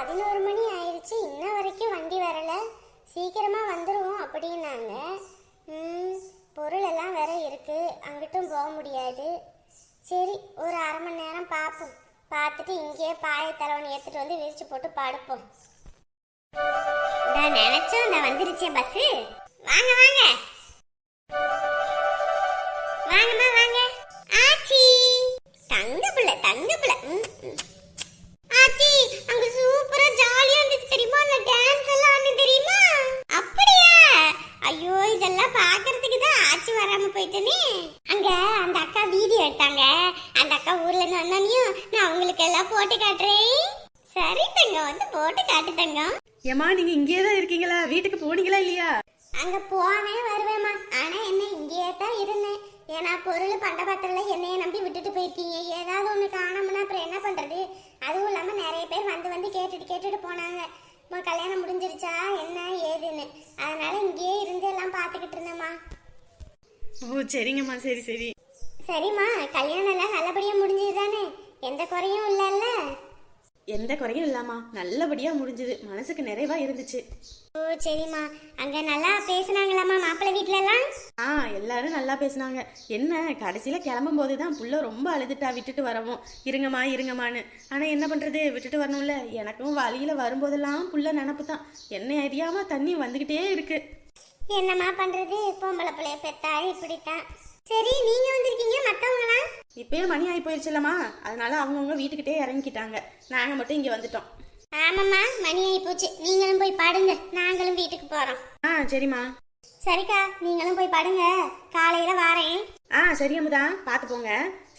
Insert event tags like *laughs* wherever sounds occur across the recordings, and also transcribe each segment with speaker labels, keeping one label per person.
Speaker 1: பதினோரு மணி ஆயிடுச்சு இன்ன வரைக்கும் வண்டி வரல. சீக்கிரமாக வந்துடுவோம் அப்படின்னாங்க. பொருளெல்லாம் வேற இருக்குது அங்கிட்டும் போக முடியாது. சரி ஒரு அரை மணி நேரம் பார்ப்போம். பார்த்துட்டு இங்கேயே பாய தலைவணி எடுத்துகிட்டு வந்து விரிச்சு போட்டு படுப்போம். நான் நினச்சோம் நான் வந்துருச்சேன் பஸ்ஸு வாங்க வாங்க. வாங்கம்மா வாங்க. ஆச்சி. தங்க பிள்ளை தங்க பிள்ளை. ம், ம். அங்க சூப்பரா ஜாலியா இருந்துச்சு தெரியுமா? அந்த டான்ஸ் எல்லாம் ஆடி தெரியுமா? அப்படியா? ஐயோ இதெல்லாம் பாக்குறதுக்கு தான் ஆச்சி வராம போயிட்டனே. அங்க அந்த அக்கா வீடியோ எடுத்தாங்க. அந்த அக்கா ஊர்ல இருந்து வந்தானியும் நான் உங்களுக்கு எல்லாம் போட்டு காட்டுறேன். சரி தங்கம் வந்து போட்டு காட்டு தங்கம்.
Speaker 2: ஏமா நீங்க இங்கேயே தான் இருக்கீங்களா? வீட்டுக்கு போனீங்களா இல்லையா?
Speaker 1: அங்க போனேன் வருவேம்மா. ஆனா என்ன இங்கேயே தான் இருந்தேன். ஏன்னா பொருள் பண்ட பாத்திரல என்னைய நம்பி விட்டுட்டு போயிருக்கீங்க. ஏதாவது ஒண்ணு காணோம்னா அப்புறம் என்ன பண்றது அதுவும் இல்லாம நிறைய பேர் வந்து வந்து கேட்டுட்டு கேட்டுட்டு போனாங்க. அம்மா கல்யாணம் முடிஞ்சிருச்சா? என்ன ஏதுன்னு? அதனால இங்கேயே இருந்து எல்லாம் பார்த்துக்கிட்டு இருந்தேம்மா.
Speaker 2: ஓ சரிங்கம்மா. சரி சரி.
Speaker 1: சரிம்மா கல்யாணம் எல்லாம் நல்லபடியா முடிஞ்சது தானே எந்த குறையும் இல்லைல்ல?
Speaker 2: எந்த குறையும் இல்லாமா? நல்லபடியா முடிஞ்சது. மனசுக்கு நிறைவா இருந்துச்சு.
Speaker 1: ஓ சரிம்மா. அங்க நல்லா பேசுனாங்களாம்மா மாப்பிள்ளை வீட்ல எல்லாம்
Speaker 2: ஆ எல்லாரும் நல்லா பேசுனாங்க. என்ன கடைசியில கிளம்பும் போது தான் புள்ள ரொம்ப அழுதுட்டா விட்டுட்டு வரவும். இருங்கம்மா இருங்கம்மான்னு. ஆனா என்ன பண்றது? விட்டுட்டு வரணும்ல. எனக்கும் வழியில வரும்போதெல்லாம் புள்ள நினப்பு தான் என்ன அறியாம தண்ணி வந்துகிட்டே இருக்கு.
Speaker 1: என்னம்மா பண்றது? பொம்பளை பிள்ளைய பெத்தா இப்படித்தான். சரி நீங்க வந்திருக்கீங்க மத்தவங்களாம்
Speaker 2: இப்பயே மணி ஆகி போயிருச்சுலம்மா அதனால அவங்கவுங்க வீட்டுக்கிட்டே இறங்கிக்கிட்டாங்க. நாங்க மட்டும் இங்க வந்துட்டோம்.
Speaker 1: ஆமாம்மா மணி ஆகி போச்சு. நீங்களும் போய் படுங்க. நாங்களும் வீட்டுக்கு போறோம்.
Speaker 2: ஆ சரிம்மா.
Speaker 1: சரிக்கா நீங்களும் போய் படுங்க. காலையில
Speaker 2: சரி அமுதா பார்த்து போங்க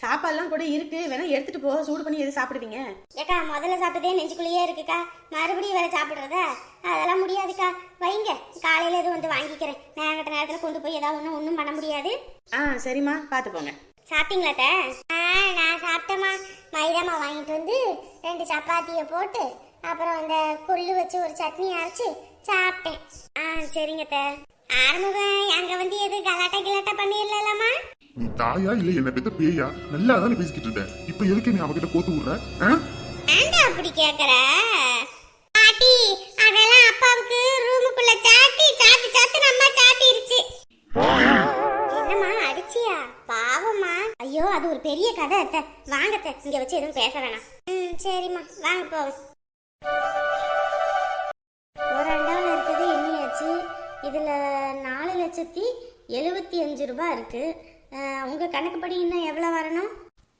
Speaker 2: சாப்பாடுலாம் கூட இருக்கு. வேணா எடுத்துட்டு போ. சூடு பண்ணி எது சாப்பிடுவீங்க.
Speaker 1: ஏக்கா முதல்ல சாப்பிட்டதே நெஞ்சுக்குள்ளேயே இருக்குக்கா. மறுபடியும் வேற சாப்பிடுறதா? அதெல்லாம் முடியாதுக்கா. வைங்க. காலையில எதுவும் வந்து வாங்கிக்கிறேன். நேரங்கட்ட நேரத்துல கொண்டு போய் ஏதாவது ஒன்றும் ஒன்றும் பண்ண முடியாது.
Speaker 2: ஆ சரிம்மா. பார்த்து போங்க
Speaker 1: சாப்பிட்டீங்களா அத்தை? ஆ நான் சாப்பிட்டேம்மா. மைதாமா வாங்கிட்டு வந்து ரெண்டு சப்பாத்தியை போட்டு அப்புறம் அந்த கொள்ளு வச்சு ஒரு சட்னி அரைச்சு சாப்பிட்டேன். ஆ சரிங்க அத்தை. ஆறுமுகம் அங்க வந்து எது கலாட்டா கிலாட்டா பண்ணிடலாமா
Speaker 3: நீ தாயா இல்ல என்ன பெத்த பேயா? நல்லா தானே பேசிக்கிட்டு இருந்த இப்ப எதுக்கு நீ அவகிட்ட கோத்து விடுற?
Speaker 1: அப்படி கேக்குற? பாட்டி அதெல்லாம் அப்பாவுக்கு ரூமுக்குள்ள சாத்தி சாத்தி சாத்தி நம்ம சாத்திருச்சு. என்னம்மா அடிச்சியா? பாவம்மா. ஐயோ அது ஒரு பெரிய கதை அத்த. வாங்க அத்த. இங்க வச்சு எதுவும் பேச வேணாம். ம் சரிம்மா. வாங்க போவோம். ஒரு அண்டாவில் இருக்குது எண்ணியாச்சு. இதுல நாலு லட்சத்தி எழுபத்தி அஞ்சு ரூபாய் இருக்கு. அஹ், உங்க கணக்குப்படி இன்னும் எவ்வளவு வரணும்?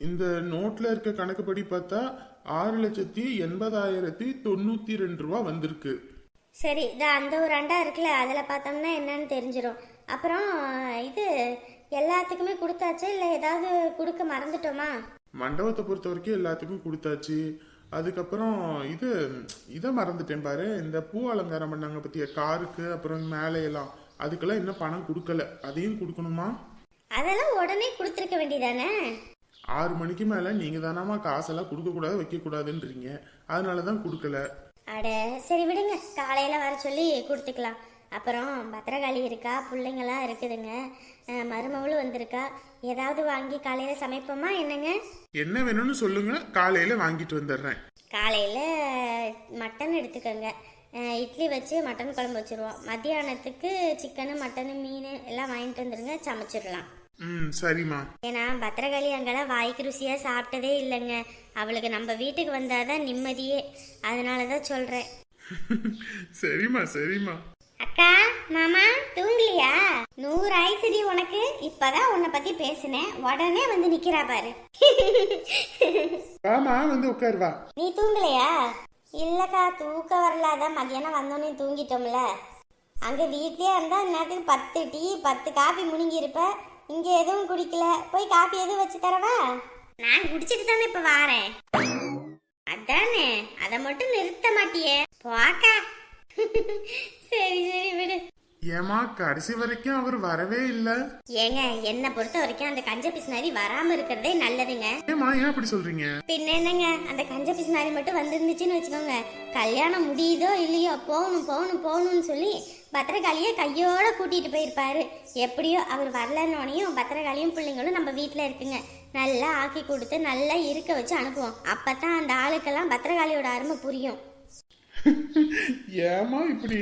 Speaker 3: இந்த நோட்ல இருக்க கணக்குப்படி பார்த்தா ஆறு லட்சத்தி எண்பதாயிரத்தி தொண்ணூத்தி ரெண்டு ரூபா வந்திருக்கு.
Speaker 1: சரி இது அந்த ஒரு அண்டா இருக்குல்ல அதில் பார்த்தோம்னா என்னன்னு தெரிஞ்சிடும் அப்புறம் இது எல்லாத்துக்குமே கொடுத்தாச்சு இல்லை ஏதாவது கொடுக்க மறந்துட்டோமா?
Speaker 3: மண்டபத்தை பொறுத்த வரைக்கும் எல்லாத்துக்கும் கொடுத்தாச்சு. அதுக்கப்புறம் இது இதை மறந்துட்டேன் பாரு. இந்த பூ அலங்காரம் பண்ணாங்க பத்திய காருக்கு அப்புறம் மேலே எல்லாம் அதுக்கெல்லாம் இன்னும் பணம் கொடுக்கல. அதையும் கொடுக்கணுமா?
Speaker 1: அதெல்லாம் உடனே கொடுத்துருக்க வேண்டியதானே?
Speaker 3: ஆறு மணிக்கு மேல நீங்க தானாமா காசெல்லாம் கொடுக்க கூடாது வைக்க கூடாதுன்றீங்க. அதனாலதான் கொடுக்கல.
Speaker 1: அட சரி விடுங்க. காலையில் வர சொல்லி கொடுத்துக்கலாம். அப்புறம் பத்திரகாளி இருக்கா? பிள்ளைங்களாம் இருக்குதுங்க. மருமவளும் வந்திருக்கா. ஏதாவது வாங்கி காலையில் சமைப்போமா என்னங்க?
Speaker 3: என்ன வேணும்னு சொல்லுங்க. காலையில வாங்கிட்டு வந்துடுறேன்.
Speaker 1: காலையில் மட்டன் எடுத்துக்கோங்க. இட்லி வச்சு மட்டன் குழம்பு வச்சுருவோம். மத்தியானத்துக்கு சிக்கனு மட்டனு மீன் எல்லாம் வாங்கிட்டு வந்துருங்க. சமைச்சிடலாம்.
Speaker 3: ம் சரிம்மா.
Speaker 1: ஏன்னா பத்திரகாளி அங்கெல்லாம் வாய்க்கு ருசியாக சாப்பிட்டதே இல்லைங்க. அவளுக்கு நம்ம வீட்டுக்கு வந்தாதான் நிம்மதியே. அதனால தான் சொல்கிறேன் *laughs*
Speaker 3: சரிம்மா சரிம்மா.
Speaker 1: அக்கா மாமா தூங்கலியா? நூறு ஆயிசடி உனக்கு. இப்பதான் உன்னை பத்தி பேசினேன். உடனே வந்து நிக்கிறா பாரு.
Speaker 3: வாமா வந்து உட்கார் வா.
Speaker 1: நீ தூங்கலையா? இல்லக்கா தூக்கம் வரல அதான் மத்தியானம் வந்தோடனே தூங்கிட்டோம்ல. அங்க வீட்லயே இருந்தா நேரத்துக்கு பத்து டீ பத்து காஃபி முழுங்கி இருப்ப இங்க எதுவும் குடிக்கல. போய் காஃபி எதுவும் வச்சு தரவா? நான் குடிச்சிட்டு தானே இப்ப வாரேன். அதானே? அதை மட்டும் நிறுத்த மாட்டியே. போக்கா *laughs* சரி சரி விடு.
Speaker 3: ஏமா கடைசி வரைக்கும் அவர் வரவே இல்ல.
Speaker 1: ஏங்க என்னை பொறுத்த வரைக்கும் அந்த கஞ்ச பிசினாரி வராம இருக்கிறதே நல்லதுங்க.
Speaker 3: ஏமா ஏன் அப்படி சொல்றீங்க?
Speaker 1: பின்ன என்னங்க அந்த கஞ்ச பிசினாரி மட்டும் வந்திருந்துச்சுன்னு வச்சுக்கோங்க. கல்யாணம் முடியுதோ இல்லையோ போகணும் போகணும் போகணும்னு சொல்லி பத்திரகாளியை கையோட கூட்டிட்டு போயிருப்பாரு. எப்படியோ அவர் வரலன்னோனையும் பத்திரகாளியும் பிள்ளைங்களும் நம்ம வீட்டில் இருக்குங்க. நல்லா ஆக்கி கொடுத்து நல்லா இருக்க வச்சு அனுப்புவோம். அப்பதான் அந்த ஆளுக்கெல்லாம் பத்திரகாளியோட அருமை புரியும்.
Speaker 3: ஏமா இப்படி?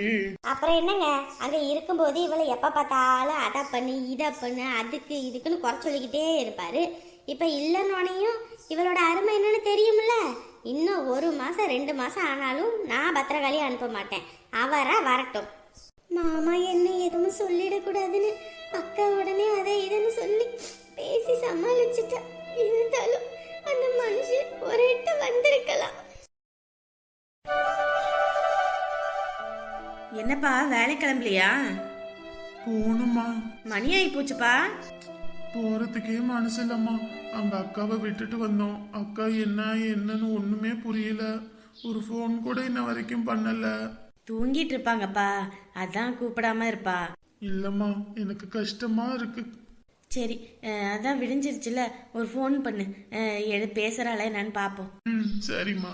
Speaker 1: அப்புறம் என்னங்க? அங்க இருக்கும்போது இவளை எப்ப பார்த்தாலும் அதை பண்ணு இதை பண்ணு அதுக்கு இதுக்குன்னு குறை சொல்லிக்கிட்டே இருப்பாரு. இப்ப இல்லைன்னொனையும் இவளோட அருமை என்னன்னு தெரியும்ல? இன்னும் ஒரு மாசம் ரெண்டு மாசம் ஆனாலும் நான் பத்திரகாளியை அனுப்ப மாட்டேன். அவரா வரட்டும். மாமா என்ன எதுவும் சொல்லிடக்கூடாதுன்னு அக்கா உடனே அதை இதுன்னு சொல்லி பேசி சமாளிச்சுட்டா. இருந்தாலும் அந்த மனுஷன் ஒரு எட்டு வந்திருக்கலாம்.
Speaker 2: என்னப்பா வேலை கிளம்பலையா?
Speaker 3: போகணுமா
Speaker 2: மணி ஆகி போச்சுப்பா.
Speaker 3: போறதுக்கே மனசு இல்லம்மா. அங்க அக்காவை விட்டுட்டு வந்தோம். அக்கா என்ன என்னன்னு ஒண்ணுமே புரியல. ஒரு ஃபோன் கூட இன்ன வரைக்கும் பண்ணல.
Speaker 2: தூங்கிட்டு இருப்பாங்கப்பா அதான் கூப்பிடாம இருப்பா.
Speaker 3: இல்லம்மா எனக்கு கஷ்டமா இருக்கு.
Speaker 2: சரி அதான் விடிஞ்சிருச்சுல. ஒரு ஃபோன் பண்ணு. எடு பேசுறாளா என்னன்னு பார்ப்போம்
Speaker 3: ம் சரிம்மா.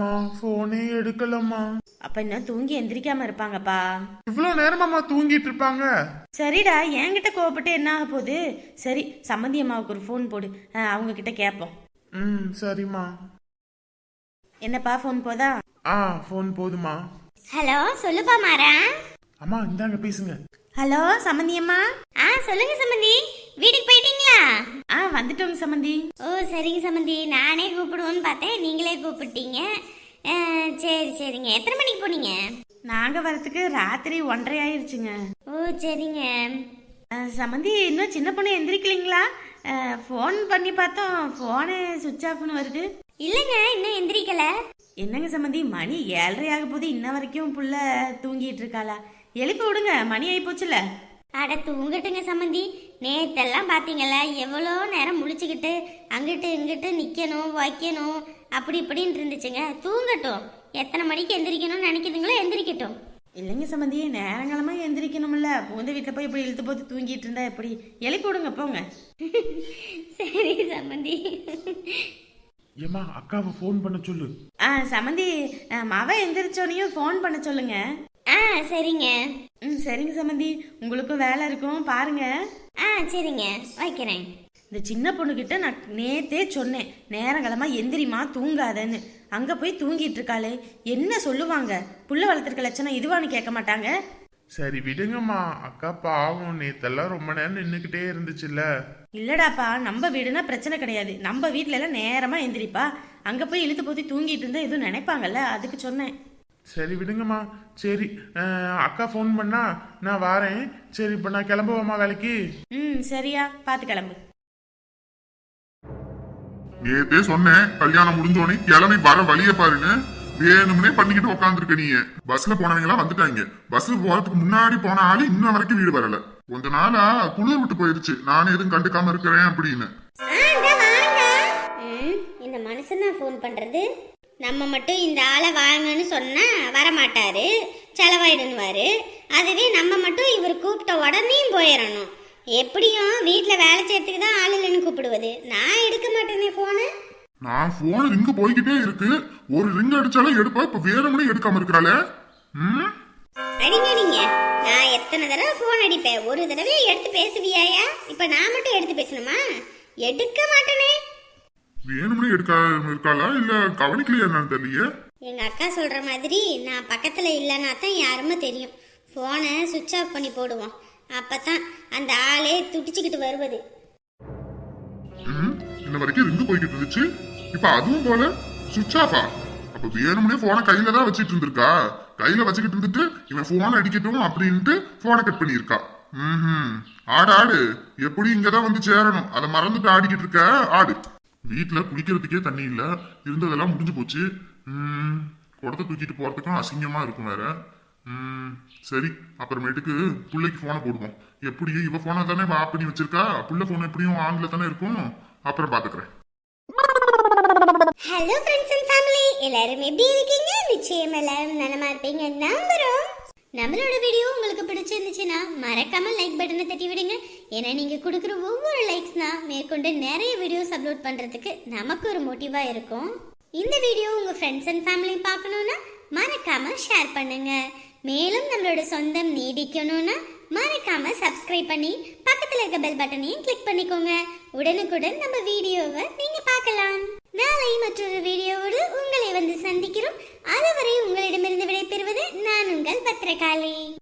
Speaker 3: மா போனே எடுக்கலம்மா.
Speaker 2: அப்ப இன்னும் தூங்கி எந்திரிக்காம இருப்பாங்கப்பா.
Speaker 3: இவ்வளவு நேரமாம்மா தூங்கிட்டு இருப்பாங்க
Speaker 2: சரிடா என்கிட்ட கோவப்பட்டு என்ன ஆக போகுது? சரி சம்மந்தி அம்மாவுக்கு ஒரு ஃபோன் போடு. அவங்க கிட்ட கேட்போம்
Speaker 3: ம் சரிம்மா.
Speaker 2: என்னப்பா ஃபோன் போதா?
Speaker 3: ஆ ஃபோன் போதுமா
Speaker 1: ஹலோ சொல்லுப்பா மாறா.
Speaker 3: அம்மா இந்தாங்க பேசுங்க.
Speaker 2: ஹலோ சம்மந்தி அம்மா?
Speaker 1: ஆ சொல்லுங்க சம்மந்தி வீட்டுக்கு போயிட்டீங்களா?
Speaker 2: ஆ வந்துட்டோங்க சம்மந்தி
Speaker 1: ஓ சரிங்க சம்மந்தி நானே கூப்பிடுவோன்னு பார்த்தேன். நீங்களே கூப்பிட்டீங்க. சரி சரிங்க. எத்தனை மணிக்கு போனீங்க?
Speaker 2: நாங்க வரத்துக்கு ராத்திரி ஒன்றரை ஆயிருச்சுங்க.
Speaker 1: ஓ சரிங்க.
Speaker 2: அஹ், சம்மந்தி இன்னும் சின்ன பொண்ணு எந்திரிக்கலீங்களா? ஃபோன் பண்ணி பார்த்தோம். ஃபோனு சுவிட்ச் ஆஃப்னு வருது.
Speaker 1: இல்லைங்க இன்னும் எந்திரிக்கல.
Speaker 2: என்னங்க சம்மந்தி மணி ஏழரை ஆக போது இன்ன வரைக்கும் புள்ள தூங்கிட்டு இருக்காளா? எழுப்பி விடுங்க மணி ஆகி போச்சுல
Speaker 1: அட தூங்கட்டுங்க சம்மந்தி நேத்தெல்லாம் பார்த்தீங்களா எவ்வளோ நேரம் முழிச்சுக்கிட்டு அங்கிட்டு இங்கிட்டு நிற்கணும் வைக்கணும் அப்படி இப்படின்னு இருந்துச்சுங்க. தூங்கட்டும். எத்தனை மணிக்கு எந்திரிக்கணும்னு நினைக்குதுங்களோ எந்திரிக்கட்டும்.
Speaker 2: இல்லைங்க சம்மந்தி நேரங்களமா எந்திரிக்கணும்ல. புகுந்த வீட்டில் போய் இப்படி இழுத்து போட்டு தூங்கிட்டு இருந்தா எப்படி? எழுப்பி விடுங்க போங்க. *laughs*
Speaker 1: சரி சம்மந்தி
Speaker 3: ஏமா அக்காவை ஃபோன் பண்ண சொல்லு.
Speaker 2: ஆ சம்மந்தி அஹ், மவ எந்திரிச்சோனையும் ஃபோன் பண்ண சொல்லுங்க.
Speaker 1: ஆ சரிங்க.
Speaker 2: ம் சரிங்க சம்மந்தி உங்களுக்கும் வேலை இருக்கும் பாருங்க.
Speaker 1: ஆ சரிங்க. வைக்கிறேன்.
Speaker 2: இந்த சின்ன பொண்ணுகிட்ட நான் நேத்தே சொன்னேன் நேரங்களமா எந்திரிமா தூங்காதன்னு. அங்க போய் தூங்கிட்டு இருக்காளே என்ன சொல்லுவாங்க? புள்ள வளர்த்துருக்க லட்சணம் இதுவான்னு கேட்க மாட்டாங்க.
Speaker 3: சரி விடுங்கம்மா. அக்கா பாவம் நேத்தெல்லாம் ரொம்ப நேரம் நின்னுக்கிட்டே இருந்துச்சுல்ல.
Speaker 2: இல்லடாப்பா நம்ம வீடுனா பிரச்சனை கிடையாது. நம்ம வீட்ல எல்லாம் நேரமா எந்திரிப்பா. அங்க போய் இழுத்து போத்தி தூங்கிட்டு இருந்தா எதுவும் நினைப்பாங்கல்ல? அதுக்கு சொன்னேன்.
Speaker 3: சரி விடுங்கம்மா. சரி அக்கா ஃபோன் பண்ணா நான் வாரேன். சரி இப்போ நான் கிளம்புவோம்மா வேலைக்கு.
Speaker 2: ம் சரியா. பார்த்து கிளம்பு.
Speaker 4: நேத்தே சொன்னேன் கல்யாணம் முடிஞ்சோடனே கிளம்பி வர வழிய பாருன்னு. வேணும்னே பண்ணிக்கிட்டு உட்காந்துருக்க நீ பஸ்ல போனவங்க எல்லாம் வந்துட்டாங்க. பஸ் போறதுக்கு முன்னாடி போன ஆளு இன்ன வரைக்கும் வீடு வரல. கொஞ்ச நாளா குளிர் விட்டு போயிருச்சு. நானும் எதுவும் கண்டுக்காம இருக்கிறேன் அப்படின்னு.
Speaker 1: இந்த மனுஷன் தான் ஃபோன் பண்ணுறது நம்ம மட்டும் இந்த ஆளை வாங்கன்னு சொன்னா வரமாட்டாரு. செலவாயிடுன்னுவாரு அதுவே நம்ம மட்டும் இவர் கூப்பிட்ட உடனே போயிடணும். எப்படியும் வீட்டில் வேலை செய்யறதுக்கு தான் ஆள் இல்லைன்னு கூப்பிடுவது. நான் எடுக்க மாட்டேனே ஃபோனு
Speaker 4: நான் போன் ரிங்கு போய்கிட்டே இருக்கு. ஒரு ரிங் அடிச்சாலும் எடுப்பா இப்ப வேணும்னே எடுக்காம இருக்கிறாளே. ம்?
Speaker 1: அடிங்க நீங்க நான் எத்தனை தடவை ஃபோன் அடிப்பேன்? ஒரு தடவை எடுத்து பேசுவியாயா? இப்போ நான் மட்டும் எடுத்து பேசணுமா? எடுக்க மாட்டேனே.
Speaker 4: வேணும்னே எடுக்காம இருக்காளா? இல்ல கவனிக்கலையா என்னன்னு தெரியலையே?
Speaker 1: எங்க அக்கா சொல்ற மாதிரி நான் பக்கத்துல இல்லைன்னா தான் யாருமே தெரியும். போனை சுவிட்ச் ஆஃப் பண்ணி போடுவோம். அப்பதான் அந்த ஆளே துடிச்சுக்கிட்டு வருவது.
Speaker 4: ம்? இன்ன வரைக்கும் ரிங்கு போய்கிட்டு இருந்துச்சு. இப்ப அதுவும் போல சுவிட்ச் ஆஃபா அப்ப வேணும்னே போனை கையில தான் வச்சிட்டு இருந்திருக்கா? கையில வச்சுக்கிட்டு இருந்துட்டு இவன் போன் அடிக்கட்டும் அப்படின்ட்டு போனை கட் பண்ணியிருக்கா. ம் ஆடு ஆடு. எப்படி இங்கதான் வந்து சேரணும்? அதை மறந்துட்டு ஆடிக்கிட்டு இருக்க? ஆடு. வீட்டுல குளிக்கிறதுக்கே தண்ணி இல்ல. இருந்ததெல்லாம் முடிஞ்சு போச்சு. ம். குடத்தை தூக்கிட்டு போறதுக்கும் அசிங்கமா இருக்கும் வேற. ம். சரி அப்புறமேட்டுக்கு பிள்ளைக்கு போனை போடுவோம். எப்படியும் இவ போனை தானே ஆப் பண்ணி வச்சிருக்கா? புள்ள போன் எப்படியும் ஆன்ல தானே இருக்கும்? அப்புறம் பாத்துக்கிறேன்.
Speaker 1: ஹலோ ஃப்ரெண்ட்ஸ் அண்ட் ஃபேமிலி எல்லாரும் எப்படி இருக்கீங்க? நிச்சயம் எல்லாரும் நலமா இருப்பீங்க. நம்புறோம். நம்மளோட வீடியோ உங்களுக்கு பிடிச்சிருந்துச்சுன்னா மறக்காம லைக் பட்டனை தட்டி விடுங்க. ஏன்னா நீங்க கொடுக்குற ஒவ்வொரு லைக்ஸ்னா மேற்கொண்டு நிறைய வீடியோஸ் அப்லோட் பண்றதுக்கு நமக்கு ஒரு மோட்டிவா இருக்கும். இந்த வீடியோ உங்க ஃப்ரெண்ட்ஸ் அண்ட் ஃபேமிலி பார்க்கணும்னா மறக்காம ஷேர் பண்ணுங்க. மேலும் நம்மளோட சொந்தம் நீடிக்கணும்னா மறக்காம சப்ஸ்கிரைப் பண்ணி பக்கத்தில் இருக்க பெல் பட்டனையும் கிளிக் பண்ணிக்கோங்க. உடனுக்குடன் நம்ம வீடியோவை நீங்க பார்க்கலாம். நாளை மற்றொரு வீடியோவோடு உங்களை வந்து சந்திக்கிறோம். அதுவரை உங்களிடமிருந்து விடைபெறுவது நான் உங்கள் பத்திரகாளி.